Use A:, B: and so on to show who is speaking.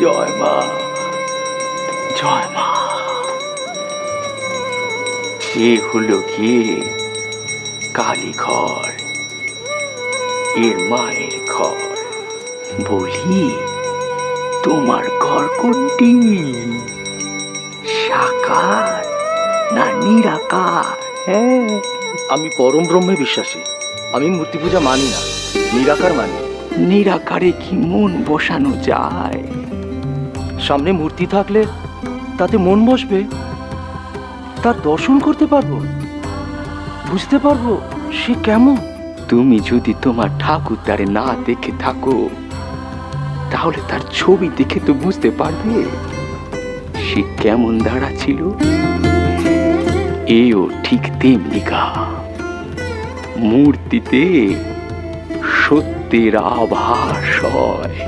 A: জয় মা জয় মা। এ হলো গিয়ে কালী ঘর এর মায়ের ঘর? বলি তোমার ঘর কোনটি? সাকার না নিরাকার? হ্যাঁ
B: আমি পরম ব্রহ্মে বিশ্বাসী। আমি মূর্তি পূজা মানি না নিরাকার মানি।
A: নিরাকারে কি মন বসানো যায়?
B: সামনে মূর্তি থাকলে তাতে মন বসবে। তার দর্শন করতে পারব। বুঝতে পারব সে কেমন।
A: তুমি যদি তোমার ঠাকুর তারে না দেখে থাকো, তাহলে তার ছবি দেখে তো বুঝতে পারবে সে কেমন দাঁড়া ছিল। এও ঠিক তেমনি গা। মূর্তিতে সত্যের আভাস হয়।